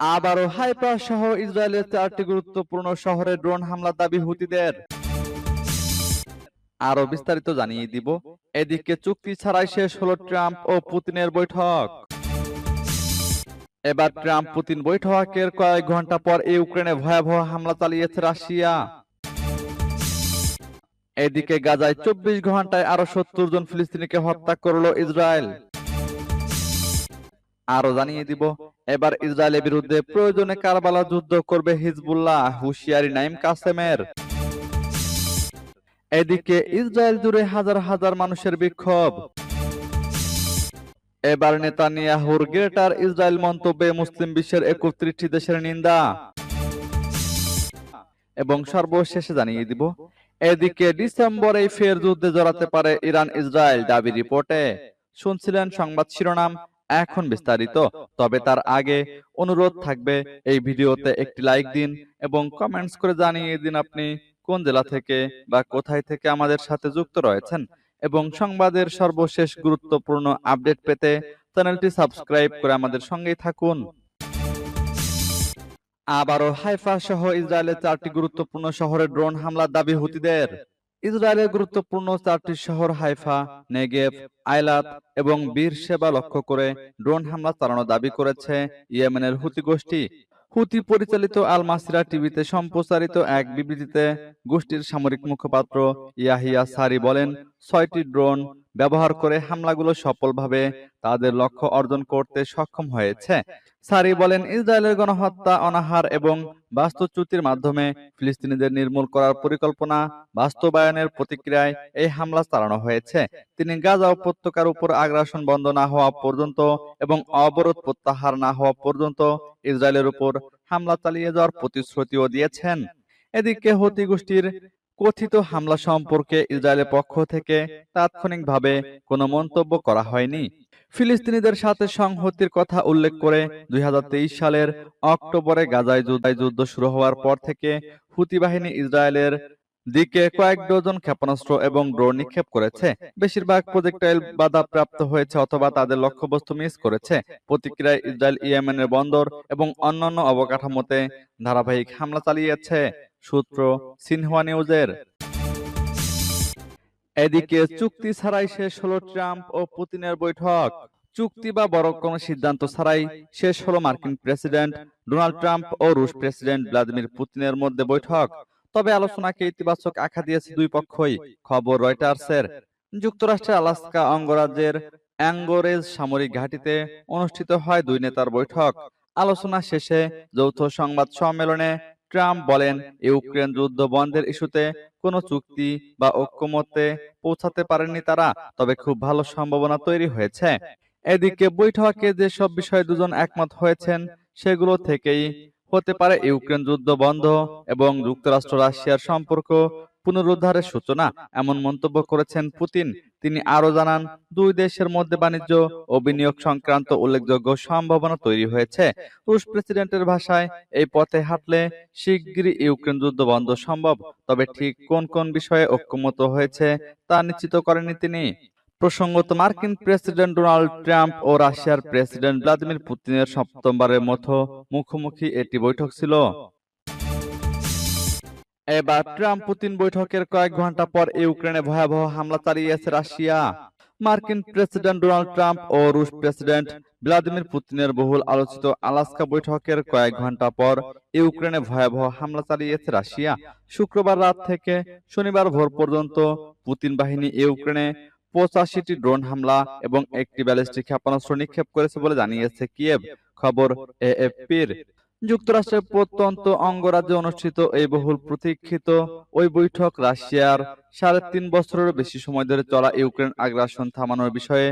আবারও হাইপা সহ ইসরায়েলের চারটি গুরুত্বপূর্ণ শহরে ড্রোন হামলা দাবি হুতিদের। আরও বিস্তারিত জানিয়ে দিব, এদিকে চুক্তি ছাড়াই শেষ হলো ট্রাম্প ও পুতিনের বৈঠক। এবার ট্রাম্প পুতিন বৈঠকের কয়েক ঘণ্টা পর ইউক্রেনে ভয়াবহ হামলা চালিয়েছে রাশিয়া। এদিকে গাজায় চব্বিশ ঘন্টায় আরও সত্তর জন ফিলিস্তিনিকে হত্যা করল ইসরায়েল। আরও জানিয়ে দিব এবার ইসরায়েলের বিরুদ্ধে প্রয়োজনে কারবালা যুদ্ধ করবে হিজবুল্লাহ হুশিয়ারি নাইম কাসেমের। এদিকে ইসরায়েল জুড়ে হাজার হাজার মানুষের বিক্ষোভ। এবার নেতানিয়াহুর গ্রেটার ইসরায়েল মন্তব্যে মুসলিম বিশ্বের একত্রিশটি দেশের নিন্দা। এবং সর্বশেষে জানিয়ে দিব এদিকে ডিসেম্বরে ফের যুদ্ধে জড়াতে পারে ইরান ইসরায়েল দাবি রিপোর্টে। শুনছিলেন সংবাদ শিরোনাম? এখন বিস্তারিত, তবে তার আগে অনুরোধ থাকবে এই ভিডিওতে একটি লাইক দিন এবং কমেন্টস করে জানিয়ে দিন আপনি কোন জেলা থেকে বা কোথায় থেকে আমাদের সাথে যুক্ত রয়েছেন এবং সংবাদের সর্বশেষ গুরুত্বপূর্ণ আপডেট পেতে চ্যানেলটি সাবস্ক্রাইব করে আমাদের সঙ্গেই থাকুন। আবারও হাইফা সহ ইসরায়েলের চারটি গুরুত্বপূর্ণ শহরে ড্রোন হামলার দাবি হুতিদের। ইসরায়েলের গুরুত্বপূর্ণ চারটি শহর হাইফা নেগেভ আইলাত এবং বীর সেবা লক্ষ্য করে ড্রোন হামলা চালানোর দাবি করেছে ইয়েমেনের হুতি গোষ্ঠী। হুতি পরিচালিত আল মাসিরা টিভিতে সম্প্রচারিত এক বিবৃতিতে গোষ্ঠীর সামরিক মুখপাত্র ইয়াহিয়া সারি বলেন, ছয়টি ড্রোন ব্যবহার করে হামলাগুলো সফলভাবে তাদের লক্ষ্য অর্জন করতে সক্ষম হয়েছে। সারি বলেন, ইসরায়েলের গণহত্যা, অনাহার এবং বাস্তুচ্যুতির মাধ্যমে ফিলিস্তিনিদের নির্মূল করার পরিকল্পনা বাস্তবায়নের প্রতিক্রিয়ায় এই হামলা চালানো হয়েছে। তিনি গাজা উপত্যকার উপর আগ্রাসন বন্ধ না হওয়া পর্যন্ত এবং অবরোধ প্রত্যাহার না হওয়া পর্যন্ত ইসরায়েলের উপর হামলা চালিয়ে যাওয়ার প্রতিশ্রুতিও দিয়েছেন। এদিকে হতি গোষ্ঠীর কথিত হামলা সম্পর্কে ইসরায়েলের পক্ষ থেকে তাৎক্ষণিকভাবে কোনো মন্তব্য করা হয়নি। ফিলিস্তিনিদের সাথে সংহতির কথা উল্লেখ করে দুই হাজার তেইশ সালের অক্টোবরে গাজায় যুদ্ধ শুরু হওয়ার পর থেকে হুতি বাহিনী ইসরায়েলের দিকে কয়েক ডজন ক্ষেপণাস্ত্র এবং ড্রোন নিক্ষেপ করেছে। বেশিরভাগ প্রজেক্টাইল বাধাপ্রাপ্ত হয়েছে অথবা তাদের লক্ষ্যবস্তু মিস করেছে। প্রতিক্রিয়ায় ইসরায়েল, ইয়েমেনের বন্দর এবং অন্যান্য অবকাঠামোতে ধারাবাহিক হামলা চালিয়েছে। সূত্র সিনহুয়া নিউজের। এদিকে চুক্তি ছাড়াই শেষ হলো ট্রাম্প ও পুতিনের বৈঠক। চুক্তি বা বড় কোনো সিদ্ধান্ত ছাড়াই শেষ হলো মার্কিন প্রেসিডেন্ট ডোনাল্ড ট্রাম্প ও রুশ প্রেসিডেন্ট ভ্লাদিমির পুতিনের মধ্যে বৈঠক। তবে আলোচনাকে ইতিবাচক আখ্যা দিয়েছে দুই পক্ষই। খবর রয়টার্সের। যুক্তরাষ্ট্রের আলাস্কা অঙ্গরাজ্যের অ্যাঙ্গোরেজ সামরিক ঘাঁটিতে অনুষ্ঠিত হয় দুই নেতার বৈঠক। আলোচনা শেষে যৌথ সংবাদ সম্মেলনে ট্রাম্প বলেন, ইউক্রেন যুদ্ধ বন্ধের ইস্যুতে কোনো চুক্তি বা ঐক্যমতে পৌঁছাতে পারেননি তারা, তবে খুব ভালো সম্ভাবনা তৈরি হয়েছে। এদিকে বৈঠকে যেসব বিষয়ে দুজন একমত হয়েছেন, সেগুলো থেকেই হতে পারে ইউক্রেন যুদ্ধ বন্ধ এবং যুক্তরাষ্ট্র রাশিয়ার সম্পর্ক পুনরুদ্ধারের সূচনা, এমন মন্তব্য করেছেন পুতিন। তিনি আরও জানান, দুই দেশের মধ্যে বাণিজ্য ও বিনিয়োগ সংক্রান্ত উল্লেখযোগ্য সম্ভাবনা তৈরি হয়েছে। রুশ প্রেসিডেন্টের ভাষায়, এই পথে হাঁটলে শিগগিরই ইউক্রেন যুদ্ধ বন্ধ সম্ভব, তবে ঠিক কোন কোন বিষয়ে ঐক্যমত হয়েছে তা নিশ্চিত করেননি তিনি। প্রসঙ্গত, মার্কিন প্রেসিডেন্ট ডোনাল্ড ট্রাম্প ও রাশিয়ার প্রেসিডেন্ট ভ্লাদিমির পুতিনের সপ্তমবারের মতো মুখোমুখি এটি বৈঠক ছিল। এবার ট্রাম্প পুতিন বৈঠকের কয়েক ঘণ্টা পর ইউক্রেনে ভয়াবহ হামলা চালিয়েছে রাশিয়া। মার্কিন প্রেসিডেন্ট ডোনাল্ড ট্রাম্প ও রুশ প্রেসিডেন্ট ভ্লাদিমির পুতিনের বহুল আলোচিত আলাস্কা বৈঠকের কয়েক ঘণ্টা পর ইউক্রেনে ভয়াবহ হামলা চালিয়েছে রাশিয়া। শুক্রবার রাত থেকে শনিবার ভোর পর্যন্ত পুতিন বাহিনী ইউক্রেনে পঁচাশিটি ড্রোন হামলা এবং একটি ব্যালিস্টিক ক্ষেপণাস্ত্র নিক্ষেপ করেছে বলে জানিয়েছে কিয়েভ। খবর এএফপির। যুক্তরাষ্ট্রের প্রত্যন্ত অঙ্গরাজ্যে অনুষ্ঠিত এই বহুল প্রতীক্ষিত ওই বৈঠক রাশিয়ার সাড়ে তিন বছরের বেশি সময় ধরে চলা ইউক্রেন আগ্রাসন থামানোর বিষয়ে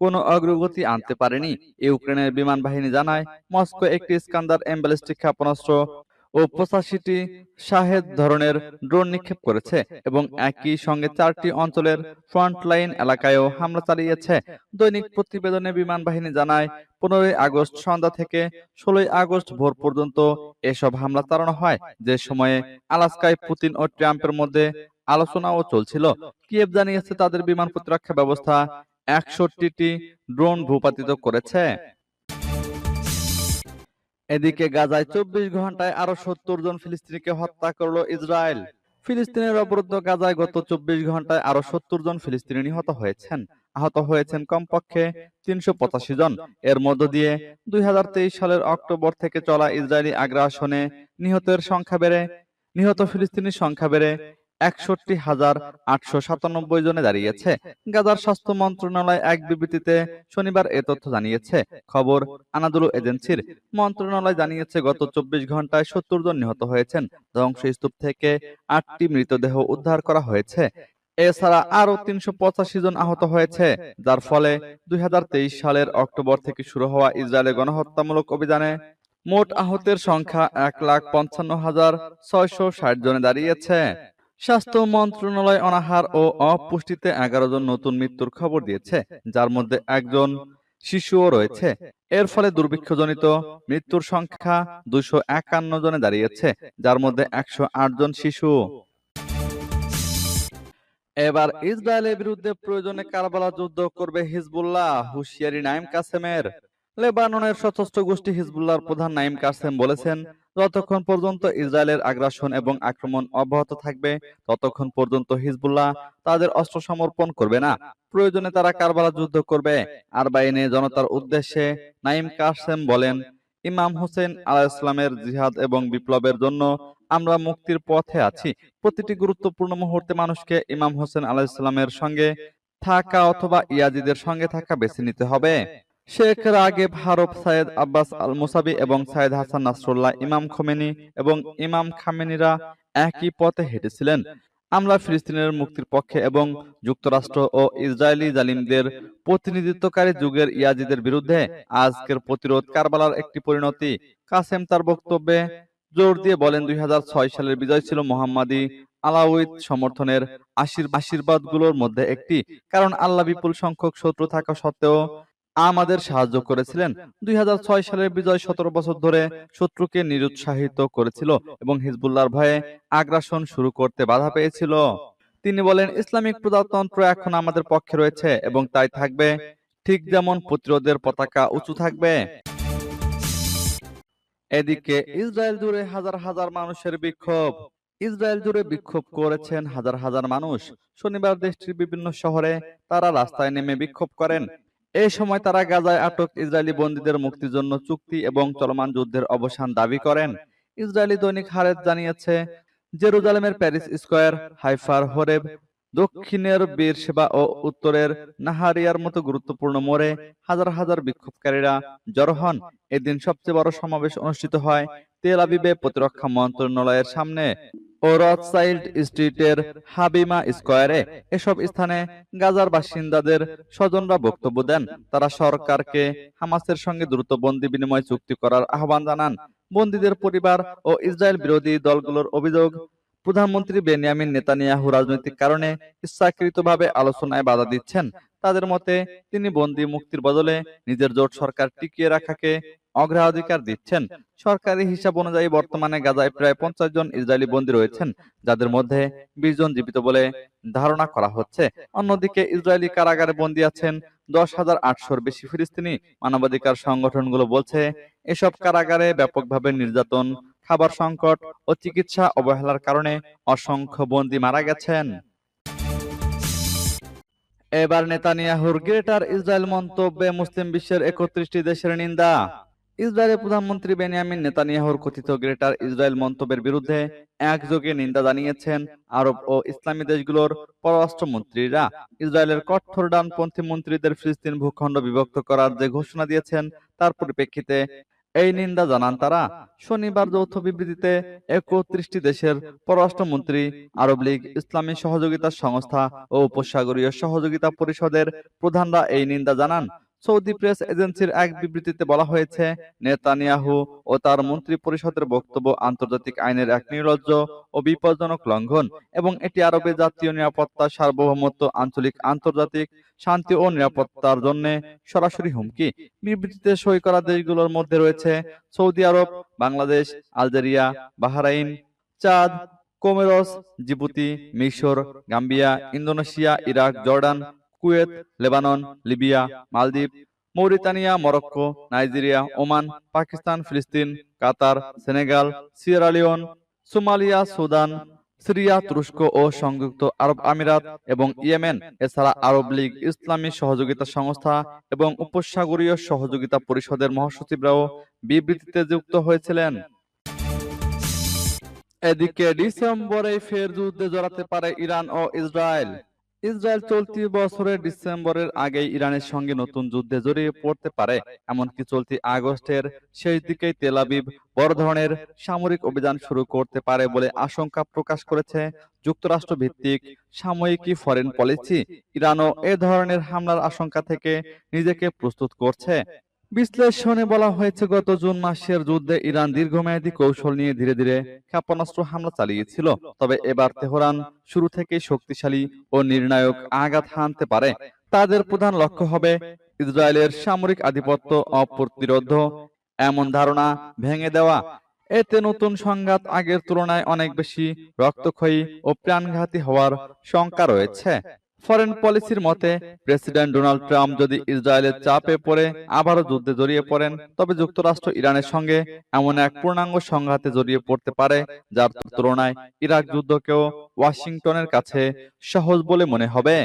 কোনো অগ্রগতি আনতে পারেনি। ইউক্রেনের বিমান বাহিনী জানায়, মস্কো একটি স্কান্দার এম্বালিস্টিক ক্ষেপণাস্ত্র ও পঁচাশিটি শাহেদ ধরনের ড্রোন নিক্ষেপ করেছে এবং একই সঙ্গে চারটি অঞ্চলের ফ্রন্টলাইন এলাকায়ও হামলা চালিয়েছে। দৈনিক প্রতিবেদনে বিমান বাহিনী জানায়, পনেরোই আগস্ট সন্ধ্যা থেকে ষোলোই আগস্ট ভোর পর্যন্ত এসব হামলা চালানো হয়। যে সময়ে আলাস্কায় পুতিন ও ট্রাম্পের মধ্যে আলোচনাও চলছিল। কিয়েভ জানিয়েছে তাদের বিমান প্রতিরক্ষা ব্যবস্থা একষট্টিটি ড্রোন ভূপাতিত করেছে। এদিকে গাজায় চব্বিশ ঘন্টায় আরও সত্তর জন ফিলিস্তিনিকে হত্যা করল ইসরায়েল। ফিলিস্তিনের অবরুদ্ধ গাজায় গত চব্বিশ ঘন্টায় আরও সত্তর জন ফিলিস্তিনি নিহত হয়েছেন। আহত হয়েছেন কমপক্ষে তিনশো পঁচাশি জন। এর মধ্য দিয়ে দুই হাজার তেইশ সালের অক্টোবর থেকে চলা ইসরায়েলি আগ্রাসনে নিহতের সংখ্যা বেড়ে নিহত ফিলিস্তিনির সংখ্যা বেড়ে একষট্টি হাজার আটশো সাতানব্বই জনে দাঁড়িয়েছে। গাজার স্বাস্থ্য মন্ত্রণালয় এক বিবৃতিতে শনিবার এ তথ্য জানিয়েছে। খবর, আনাদুলু এজেন্সির মন্ত্রণালয় জানিয়েছে, গত চব্বিশ ঘন্টায় সত্তর জন নিহত হয়েছেন। ধ্বংসস্তূপ থেকে আটটি মৃতদেহ উদ্ধার করা হয়েছে। এছাড়া আরও তিনশো পঁচাশি জন আহত হয়েছে, যার ফলে দুই হাজার তেইশ সালের অক্টোবর থেকে শুরু হওয়া ইসরায়েলের গণহত্যামূলক অভিযানে মোট আহতের সংখ্যা এক লাখ পঞ্চান্ন হাজার ছয়শো ষাট জনে দাঁড়িয়েছে। স্বাস্থ্য মন্ত্রণালয় অনাহার ও অপুষ্টিতে এগারো জন নতুন মৃত্যুর খবর দিয়েছে, যার মধ্যে একজন শিশুও রয়েছে। এর ফলে দুর্ভিক্ষজনিত মৃত্যুর সংখ্যা দুইশো একান্ন জনে দাঁড়িয়েছে, যার মধ্যে একশো আট জন শিশু। এবার ইসরায়েলের বিরুদ্ধে প্রয়োজনে কারবালা যুদ্ধ করবে হিজবুল্লাহ, হুশিয়ারি নাইম কাসেমের। লেবাননের সশস্ত্র গোষ্ঠী হিজবুল্লাহর প্রধান নাইম কাসেম বলেছেন, যতক্ষণ পর্যন্ত ইসরায়েলের আগ্রাসন এবং আক্রমণ অব্যাহত থাকবে, ততক্ষণ পর্যন্ত হিজবুল্লাহ তাদের অস্ত্র সমর্পণ করবে না। প্রয়োজনে তারা কারবালা যুদ্ধ করবে। আর বাইনে জনতার উদ্দেশ্যে নাইম কাসেম বলেন, ইমাম হোসেন আলাইসলামের জিহাদ এবং বিপ্লবের জন্য আমরা মুক্তির পথে আছি। প্রতিটি গুরুত্বপূর্ণ মুহূর্তে মানুষকে ইমাম হোসেন আলাইসাল্লামের সঙ্গে থাকা অথবা ইয়াজিদের সঙ্গে থাকা বেছে নিতে হবে। শেখ রাগেব হারব সাইদ আব্বাস আল মুসাবি এবং সাইদ হাসান নাসরুল্লাহ, ইমাম খোমেনি এবং ইমাম খামেনিরা একই পথে হেঁটেছিলেন। আমরা ফিলিস্তিনের মুক্তির পক্ষে এবং যুক্তরাষ্ট্র ও ইসরায়েলি জালিমদের প্রতিনিধিত্বকারী যুগের ইয়াজিদের বিরুদ্ধে আজকের প্রতিরোধ কারবালার একটি পরিণতি। কাসেম তার বক্তব্যে জোর দিয়ে বলেন, দুই হাজার ছয় সালের বিজয় ছিল মোহাম্মদী আলাউইদ সমর্থনের আশীর্বাদগুলোর মধ্যে একটি। কারণ আল্লাহ বিপুল সংখ্যক শত্রু থাকা সত্ত্বেও আমাদের সাহায্য করেছিলেন। দুই হাজার ছয় সালের বিজয় সতেরো বছর ধরে শত্রুকে নিরুৎসাহিত করেছিল এবং হিজবুল্লাহর ভয়ে আগ্রাসন শুরু করতে বাধা পেয়েছিল। তিনি বলেন, ইসলামিক প্রজাতন্ত্র এখন আমাদের পক্ষে রয়েছে এবং তাই থাকবে। ঠিক যেমন প্রতিরোধের পতাকা উঁচু থাকবে। এদিকে ইসরায়েল জুড়ে হাজার হাজার মানুষের বিক্ষোভ। ইসরায়েল জুড়ে বিক্ষোভ করেছেন হাজার হাজার মানুষ। শনিবার দেশটির বিভিন্ন শহরে তারা রাস্তায় নেমে বিক্ষোভ করেন। এই সময় তারা গাজায় আটক ইসরায়েলি বন্দীদের মুক্তির জন্য চুক্তি এবং চলমান যুদ্ধের অবসান দাবি করেন। ইসরায়েলি দৈনিক হারেত জানিয়েছে, জেরুজালেমের প্যারিস স্কয়ার, হাইফার হরেব, দক্ষিণের বীর সেবা ও উত্তরের নাহারিয়ার মতো গুরুত্বপূর্ণ মোড়ে হাজার হাজার বিক্ষোভকারীরা জড়ো হন। এদিন সবচেয়ে বড় সমাবেশ অনুষ্ঠিত হয় তেল আবিবে প্রতিরক্ষা মন্ত্রণালয়ের সামনে। ও রথসাইল্ড স্ট্রিটের হাবিমা স্কয়ারে এসব স্থানে গাজার বাসিন্দাদের স্বজনরা বক্তব্য দেন। তারা সরকারকে হামাসের সঙ্গে দ্রুত বন্দি বিনিময় চুক্তি করার আহ্বান জানান। বন্দীদের পরিবার ও ইসরায়েল বিরোধী দলগুলোর অভিযোগ, প্রধানমন্ত্রী বেনিয়ামিন নেতানিয়াহু রাজনৈতিক কারণে ইচ্ছাকৃতভাবে আলোচনায় বাধা দিচ্ছেন। তাদের মতে, তিনি বন্দি মুক্তির বদলে নিজের জোট সরকার টিকিয়ে রাখাকে অগ্রাধিকার দিচ্ছেন। সরকারি হিসাব অনুযায়ী বর্তমানে গাজায় প্রায় পঞ্চাশ জন ইসরায়েলি বন্দী রয়েছেন, যাদের মধ্যে বিশ জন জীবিত বলে ধারণা করা হচ্ছে। অন্যদিকে ইসরায়েলি কারাগারে বন্দী আছেন দশ হাজার আটশোর বেশি ফিলিস্তিনি মানবাধিকার সংগঠনগুলো বলছে, এসব কারাগারে ব্যাপকভাবে নির্যাতন, খাবার সংকট ও চিকিৎসা অবহেলার কারণে অসংখ্য বন্দী মারা গেছেন। এবার নেতানিয়াহুর গ্রেটার ইসরায়েল মন্তব্যে মুসলিম বিশ্বের একত্রিশটি দেশের নিন্দা। ইসরায়েলের প্রধানমন্ত্রী বেনিয়ামিন নেতানিয়াহুর কথিত গ্রেটার ইসরায়েল মন্তব্যের বিরুদ্ধে একযোগে নিন্দা জানিয়েছেন আরব ও ইসলামী দেশগুলোর পররাষ্ট্রমন্ত্রীরা। ইসরায়েলের কঠোর ডানপন্থী মন্ত্রীদের ফিলিস্তিন ভূখণ্ড বিভক্ত করার যে ঘোষণা দিয়েছেন, তার পরিপ্রেক্ষিতে এই নিন্দা জানান তারা। শনিবার যৌথ বিবৃতিতে একত্রিশটি দেশের পররাষ্ট্রমন্ত্রী, আরব লীগ, ইসলামী সহযোগিতা সংস্থা ও উপসাগরীয় সহযোগিতা পরিষদের প্রধানরা এই নিন্দা জানান। সৌদি প্রেস এজেন্সির এক বিবৃতিতে বলা হয়েছে নেতানিয়াহু ও তার মন্ত্রী পরিষদের বক্তব্য আন্তর্জাতিক আইনের এক নির্লজ্জ ও বিপজ্জনক লঙ্ঘন এবং এটি আরবের জাতীয় নিরাপত্তা সার্বভৌমত্ব আঞ্চলিক আন্তর্জাতিক শান্তি ও নিরাপত্তার জন্য সরাসরি হুমকি। বিবৃতিতে সই করা দেশগুলোর মধ্যে রয়েছে সৌদি আরব বাংলাদেশ আলজেরিয়া বাহরাইন চাঁদ কোমেরস জিবুতি মিশর Gambia Indonesia Iraq Jordan Kuwait Lebanon Libya মালদ্বীপ Mauritania Morocco Nigeria Oman Pakistan ফিলিস্তিন Qatar Senegal Sierra Leone Somalia Sudan Syria তুরস্ক ও সংযুক্ত আরব আমিরাত এবং ইয়েমেন এছাড়া আরব লীগ ইসলামী সহযোগিতা সংস্থা এবং উপসাগরীয় সহযোগিতা পরিষদের মহাসচিবরাও বিবৃতিতে যুক্ত হয়েছিলেন। এদিকে ডিসেম্বরে ফের যুদ্ধে জড়াতে পারে ইরান ও ইসরায়েল। ইসরায়েল চলতি বছরের ডিসেম্বরের আগে ইরানের সঙ্গে নতুন যুদ্ধে জড়িয়ে পড়তে পারে, এমনকি চলতি আগস্টের শেষ দিকেই তেলাবিব বড় ধরনের সামরিক অভিযান শুরু করতে পারে বলে আশঙ্কা প্রকাশ করেছে যুক্তরাষ্ট্র ভিত্তিক সাময়িকী ফরেন পলিসি ইরানও এ ধরনের হামলার আশঙ্কা থেকে নিজেকে প্রস্তুত করছে। বিশ্লেষণে বলা হয়েছে, গত জুন মাসের যুদ্ধে ইরান দীর্ঘমেয়াদী কৌশল নিয়ে ধীরে ধীরে ক্ষেপণাস্ত্র হামলা চালিয়েছিল। তবে এবার তেহরান শুরু থেকে শক্তিশালী ও নির্ণায়ক আঘাত হানতে পারে। তাদের প্রধান লক্ষ্য হবে ইসরায়েলের সামরিক আধিপত্য অপ্রতিরোধ। এমন ধারণা ভেঙে দেওয়া। এতে নতুন সংঘাত আগের তুলনায় অনেক বেশি রক্তক্ষয়ী ও প্রাণঘাতী হওয়ার শঙ্কা রয়েছে। ফরেন পলিসির মতে প্রেসিডেন্ট ডোনাল্ড ট্রাম্প যদি ইসরায়েলের চাপে পড়ে, আবারও যুদ্ধে জড়িয়ে পড়েন, তবে যুক্তরাষ্ট্র ইরানের সঙ্গে এমন এক পূর্ণাঙ্গ সংঘাতে জড়িয়ে পড়তে পারে, যার তুলনায় ইরাক যুদ্ধকেও ওয়াশিংটনের কাছে সহজ বলে মনে হবে।